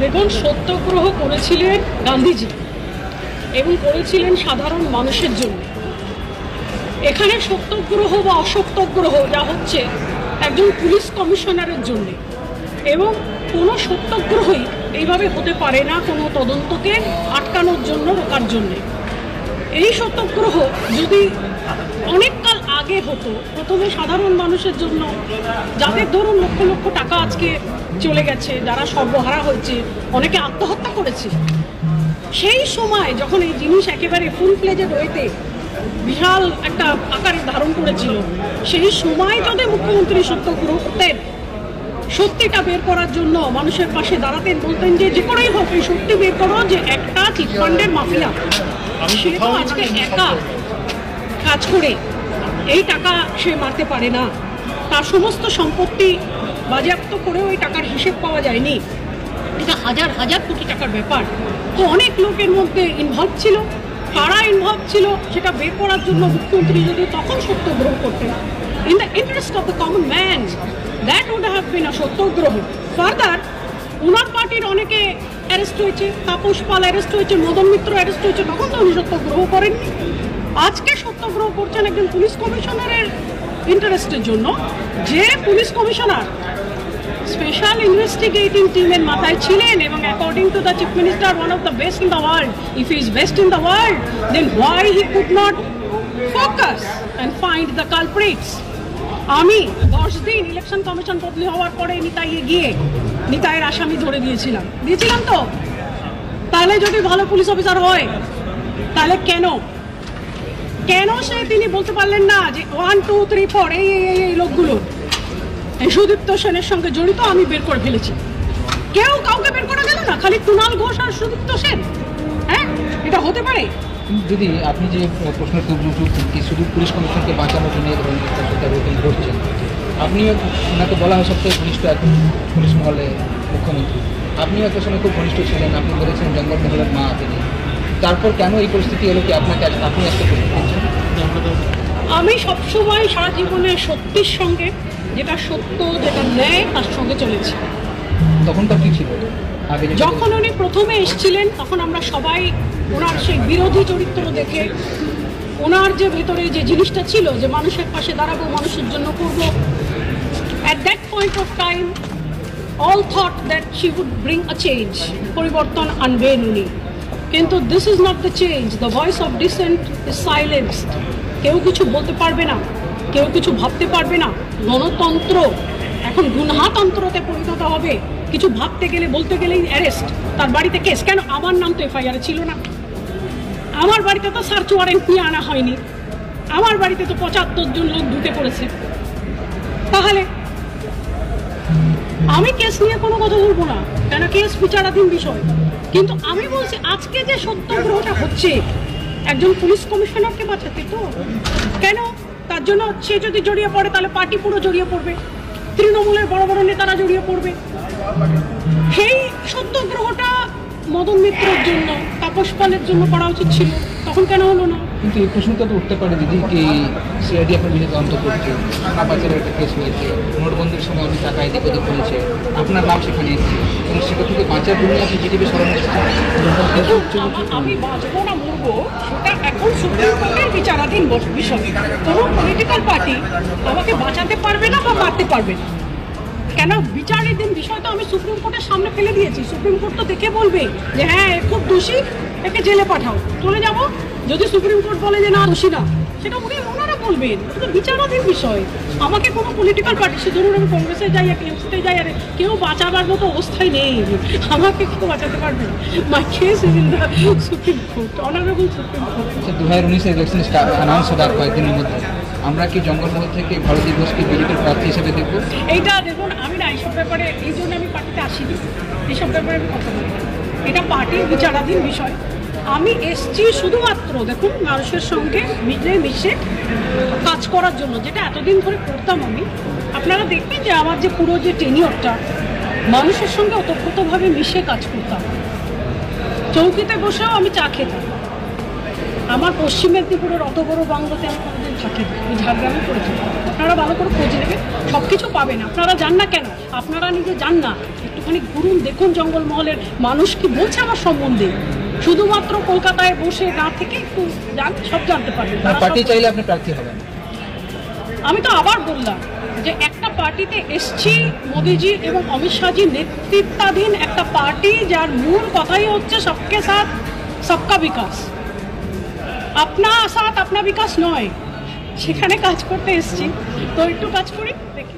দেখুন, সত্যগ্রহ করেছিলেন গান্ধীজি এবং করেছিলেন সাধারণ মানুষের জন্য। এখানে সত্যগ্রহ বা অসত্যগ্রহ যা হচ্ছে একজন পুলিশ কমিশনারের জন্য এবং কোনো সত্যগ্রহই এইভাবে হতে পারে না কোনো তদন্তকে আটকানোর জন্য, রোকার জন্যে। এই সত্যগ্রহ যদি অনেককাল আগে হতো, প্রথমে সাধারণ মানুষের জন্য, যাদের ধরুন লক্ষ লক্ষ টাকা আজকে চলে গেছে যারা সর্বহারা হয়েছে অনেকে আত্মহত্যা করেছে। সেই সময় যখন এই জিনিস একেবারে ফুল ফ্লেজেড ওয়েতে বিশাল একটা আকারে ধারণ করেছিল সেই সময় যদি মুখ্যমন্ত্রী সত্যগ্রহ করতেন সত্যিটা বের করার জন্য মানুষের পাশে দাঁড়াতেন বলতেন যে যে করেই হোক এই সত্যি বের করো যে একটা চিটফান্ডের মাফিয়া। সে তো আজকে একা কাজ করে এই টাকা সে মারতে পারে না। তার সমস্ত সম্পত্তি বাজেয়াপ্ত করেও ওই টাকার হিসেব পাওয়া যায়নি। এটা হাজার হাজার কোটি টাকার ব্যাপার। তো অনেক লোকের মধ্যে ইনভলভ ছিল। কারা ইনভলভ ছিল সেটা বের করার জন্য মুখ্যমন্ত্রী যদি তখন সত্যগ্রহ করতেন। In the interest of the common man that would have been a satyagraha further উনার পার্টির অনেকে অ্যারেস্ট হয়েছে, তাপস পাল অ্যারেস্ট হয়েছে, মদন মিত্র অ্যারেস্ট হয়েছে, তখন তো উনি সত্যগ্রহ করেননি। আজকে সত্যগ্রহ করছেন একজন পুলিশ কমিশনারের ইন্টারেস্টের জন্য, যে পুলিশ কমিশনার স্পেশাল ইনভেস্টিগেটিং টিমের মাথায় ছিলেন এবং according to the chief minister one of the best in the world if is best in the world then why he could not focus and find the culprits আমি দশ দিন election commission বদলি হওয়ার পরে নিতাইয়ে গিয়ে নিতাইয়ের আসামি ধরে দিয়েছিলাম। দিয়েছিলাম তো? তাহলে যদি ভালো পুলিশ অফিসার হয়, তাহলে কেন কেন সে তিনি বলতে পারলেন না যে ওয়ান টু থ্রি ফোর এই এই এই লোকগুলো? সুদীপ্ত সেনের সঙ্গে জড়িত আমি বের করে ফেলেছি। কেউ কাউকে বের করা গেল না, খালি কুণাল ঘোষ আর সুদীপ্ত সেন। হ্যাঁ? এটা হতে পারে? দিদি, আপনি যে প্রশ্ন কি শুধু পুলিশ কমিশনকে বাঁচানোর জন্য একটা রুটিন করছেন, আপনিও ওনাকে বলা হয় সবথেকে ঘনিষ্ঠ এখন পুলিশ মহলে মুখ্যমন্ত্রী। আপনিও একটা সময় খুব ঘনিষ্ঠ ছিলেন, আপনি বলেছেন জঙ্গলমহলের মা তিনি। তারপর কেন এই পরিস্থিতি হলো কি আপনাকে আপনি আজকে আমি সবসময় সারা জীবনে সত্যির সঙ্গে যেটা সত্য যেটা ন্যায় তার সঙ্গে চলেছি। তখনটা কি ছিল? যখন উনি প্রথমে এসেছিলেন তখন আমরা সবাই ওনার সেই বিরোধী চরিত্র দেখে ওনার যে ভেতরে যে জিনিসটা ছিল যে মানুষের পাশে দাঁড়াবো মানুষের জন্য করব at that point of time all thought that she would bring a change পরিবর্তন আনবেন উনি। কিন্তু this is not the change the voice of dissent is silenced কেউ কিছু বলতে পারবে না, কেউ কিছু ভাবতে পারবে না। গণতন্ত্র, এখন গুনহাতন্ত্রতে পরিণত হবে। কিছু ভাবতে গেলে, বলতে গেলেই অ্যারেস্ট তার বাড়িতে কেস কেন? আমার নাম তো এফআইআর ছিল না। আমার বাড়িতে তো সার্চ ওয়ারেন্ট নিয়ে আনা হয়নি। আমার বাড়িতে তো পঁচাত্তর জন লোক ঢুকে পড়েছে। তাহলে আমি কেস নিয়ে কোনো কথা বলব না, কেন কেস বিচারাধীন বিষয়। কিন্তু আমি বলছি, আজকে যে সত্যগ্রহটা হচ্ছে, একজন পুলিশ কমিশনারকে বাঁচাতে তো। কেন? তার জন্য সে যদি জড়িয়ে পড়ে, তাহলে পার্টি পুরো জড়িয়ে পড়বে। তৃণমূলের বড় বড় নেতারা জড়িয়ে পড়বে। সেই সত্যগ্রহটা মদন মিত্রের জন্য, তাপস পালের জন্য করা উচিত ছিল। তখন কেন হলো না? কিন্তু এই প্রশ্নটা তো উঠতে পারে দিদি কি সিআইডি আপনার বিরুদ্ধে তদন্ত করছে? টাকা পাচারের একটা কেস হয়েছে। নোটবন্দির সময় অনেক টাকা এদিক ওদিক হয়েছে। আপনার নাম সেখানে এসেছে। এবং সেটা থেকে বাঁচার জন্য আপনি জিডিপি সরানো আমি বাঁচবো না মরবো সেটা এখন সুপ্রিম কোর্টের বিচারাধীন বিষয়। কোনো পলিটিক্যাল পার্টি আমাকে বাঁচাতে পারবে না বা মারতে পারবে না। কেন? বিচারাধীন বিষয় তো আমি সুপ্রিম কোর্টের সামনে ফেলে দিয়েছি। সুপ্রিম কোর্ট তো দেখে বলবে যে হ্যাঁ খুব দোষী। একে জেলে পাঠাও। চলে যাব? যদি সুপ্রিম কোর্ট বলে যে না দোষী না সেটা উনি ওনারা বলবেন। এটা বিচারাধীন বিষয়। আমাকে কোনো পলিটিক্যাল পার্টি সে ধরুন আমি কংগ্রেসে যাই আর টিএমসিতে যাই আর কেউ বাঁচাবার মতো অবস্থায় নেই। আমাকে কেউ বাঁচাতে পারবে my case is in the supreme court honourable supreme court দু হাজার উনিশের ইলেকশন অ্যানাউন্স আর কয়েকদিনের মধ্যে। আমরা কি জঙ্গলমহল থেকে ভারতী ঘোষকে বিজেপির প্রার্থী হিসেবে দেখব? এইটা দেখুন আমি না এইসব ব্যাপারে এই জন্য আমি পার্টিতে আসিনি। এইসব ব্যাপারে আমি কথা বলি এটা পার্টির বিচারাধীন বিষয়। আমি এসছি শুধুমাত্র দেখুন, মানুষের সঙ্গে মিলে মিশে কাজ করার জন্য, যেটা এতদিন ধরে করতাম আমি। আপনারা দেখবেন যে আমার যে পুরো যে টেনিয়রটা মানুষের সঙ্গে ওতপ্রোতভাবে মিশে কাজ করতাম। চৌকিতে বসেও আমি চা খেতাম। আমার পশ্চিম মেদিনীপুরের অত বড় বাংলাতে আমি কোনোদিন থাকে এই ঝাড়গ্রামে পরিচিত আপনারা ভালো করে খোঁজ নেবেন সব কিছু পাবেন। আপনারা যান না কেন? আপনারা নিজে যান না। একটুখানি ঘুরুন, দেখুন জঙ্গলমহলের মানুষ কি বলছে আমার সম্বন্ধে? শুধুমাত্র কলকাতায় বসে না থেকে একটু সব জানতে পারবেন। পার্টি চাইলে আপনি প্রার্থী হবেন। আমি তো আবার বললাম যে একটা পার্টিতে এসছি মোদিজি এবং অমিত শাহজি নেতৃত্বাধীন একটা পার্টি যার মূল কথাই হচ্ছে সবকে সাথ সবকা বিকাশ। আপনা সাথ আপনা বিকাশ নয়। সেখানে কাজ করতে এসছি। তো একটু কাজ করি দেখি।